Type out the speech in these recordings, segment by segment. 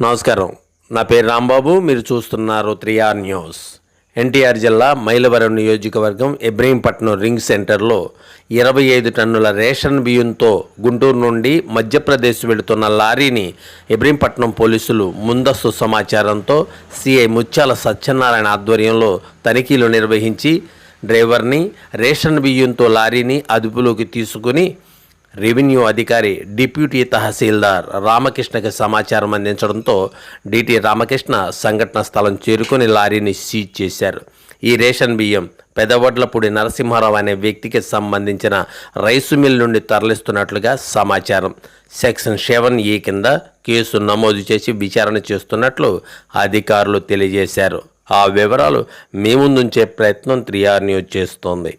నమస్కారం. నా పేరు రాంబాబు మీరు చూస్తున్నారు త్రిఆర్ న్యూస్. ఎన్టీఆర్ జిల్లా మైలవరం నియోజకవర్గం ఇబ్రహీంపట్నం రింగ్ సెంటర్లో ఇరవై ఐదు టన్నుల రేషన్ బియ్యంతో గుంటూరు నుండి మధ్యప్రదేశ్ వెళుతున్న లారీని ఇబ్రహీంపట్నం పోలీసులు ముందస్తు సమాచారంతో సిఐ ముత్యాల సత్యనారాయణ ఆధ్వర్యంలో తనిఖీలు నిర్వహించి డ్రైవర్ని రేషన్ బియ్యంతో లారీని అదుపులోకి తీసుకుని రెవెన్యూ అధికారి డిప్యూటీ తహసీల్దార్ రామకృష్ణకి సమాచారం అందించడంతో డిటి రామకృష్ణ సంఘటన స్థలం చేరుకొని లారీని సీజ్ చేశారు. ఈ రేషన్ బియ్యం పెదవడ్లపూడి నరసింహారావు అనే వ్యక్తికి సంబంధించిన రైసు మిల్ నుండి తరలిస్తున్నట్లుగా సమాచారం. సెక్షన్ సెవెన్ ఈ కింద కేసు నమోదు చేసి విచారణ చేస్తున్నట్లు అధికారులు తెలియజేశారు. ఆ వివరాలు మీ ముందుంచే ప్రయత్నం త్రియార్ న్యూస్ చేస్తోంది.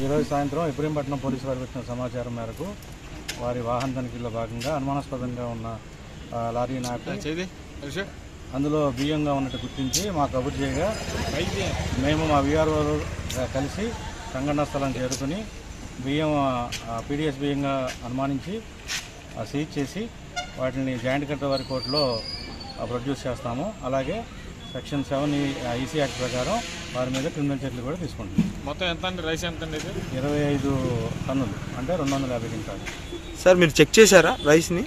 ఈరోజు సాయంత్రం ఇబ్రహీంపట్నం పోలీసు వారికి వచ్చిన సమాచారం మేరకు వారి వాహన తనిఖీలో భాగంగా అనుమానాస్పదంగా ఉన్న లారీ హర్ష అందులో బియ్యంగా ఉన్నట్టు గుర్తించి మా కబుర్ చేయగా మేము మా విఆర్ఓ కలిసి సంఘటనా స్థలం చేరుకుని బియ్యం పీడిఎస్ బియ్యంగా అనుమానించి సీజ్ చేసి వాటిని జాయింట్ కట్ట వారి కోర్టులో ప్రొడ్యూస్ చేస్తాము. అలాగే సెక్షన్ సెవెన్ ఈసీ యాక్ట్ ప్రకారం వారి మీద క్రిమినల్ చర్యలు కూడా తీసుకుంటాం మొత్తం ఎంత అండి రైస్ ఎంత అండి ఇది? ఇరవై ఐదు టన్నులు అంటే రెండు వందల యాభై క్వింటాలు. సార్ మీరు చెక్ చేశారా రైస్ని?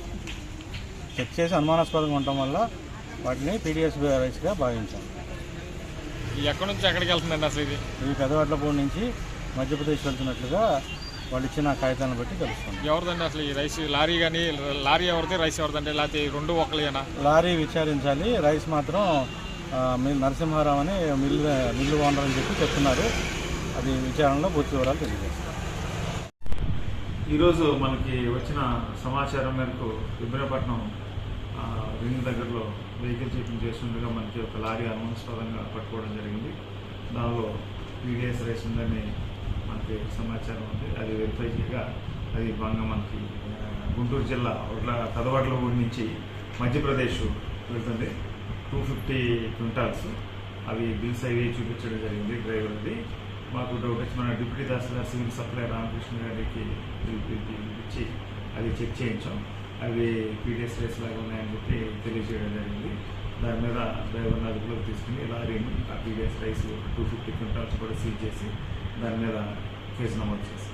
చెక్ చేసి అనుమానాస్పదంగా ఉండటం వల్ల వాటిని పీడిఎస్ రైస్గా భావించాం. ఇది ఎక్కడి నుంచి ఎక్కడికి వెళ్తుందండి అసలు ఇది? ఇవి పెదవడ్లపూడి నుంచి మధ్యప్రదేశ్ వెళ్తున్నట్లుగా వాళ్ళు ఇచ్చిన కాగితాలను బట్టి తెలుస్తుంది. ఎవరిదండి అసలు ఈ రైస్? లారీ కానీ లారీ ఎవరిది? రైస్ ఎవరిదండి? లేకపోతే ఈ రెండు ఒకలేనా లారీ విచారించాలి. రైస్ మాత్రం మిల్ నరసింహారావు అని మిల్లు మిల్లు ఓనర్ అని చెప్పి చెప్తున్నారు. అది విచారణలో పూర్తి వివరాలు తెలియజేస్తారు ఈరోజు మనకి వచ్చిన సమాచారం మేరకు ఇబ్రహీంపట్నం రింగ్ దగ్గరలో వెహికల్ చెకింగ్ చేస్తుండగా మనకి ఒక లారీ అనుమానాస్పదంగా పట్టుకోవడం జరిగింది. దానిలో పీడిఎస్ రైస్ ఉందని మనకి సమాచారం ఉంది. అది వెరిఫై చేయగా అది భాగంగా మనకి గుంటూరు జిల్లా ఒడ్ల కదవడ్ల ఊరి నుంచి మధ్యప్రదేశ్ వెళ్తుంది. Two fifty quintals. అవి బిల్స్ అవి చూపించడం జరిగింది డ్రైవర్ది మాకు డౌట్ వచ్చి మన deputy tahsildar civil supply Ramakrishna గారికి ఇచ్చి అది చెక్ చేయించాం. అవి పీడిఎస్ రేస్ లాగా ఉన్నాయని చెప్పి తెలియజేయడం జరిగింది. దాని మీద డ్రైవర్ని అదుపులోకి తీసుకుని లారీని ఆ PDS rice two fifty quintals కూడా సీజ్ చేసి దాని మీద కేసు నమోదు చేసి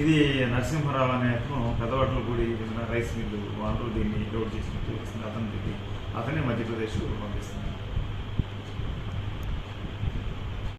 ఇది నరసింహారావు అనే అతను పెదవట్ల రైస్ మిల్లు వాళ్ళు దీన్ని లోడ్ చేసినట్టు వస్తుంది అతనికి అతనే మధ్యప్రదేశ్ పంపిస్తుంది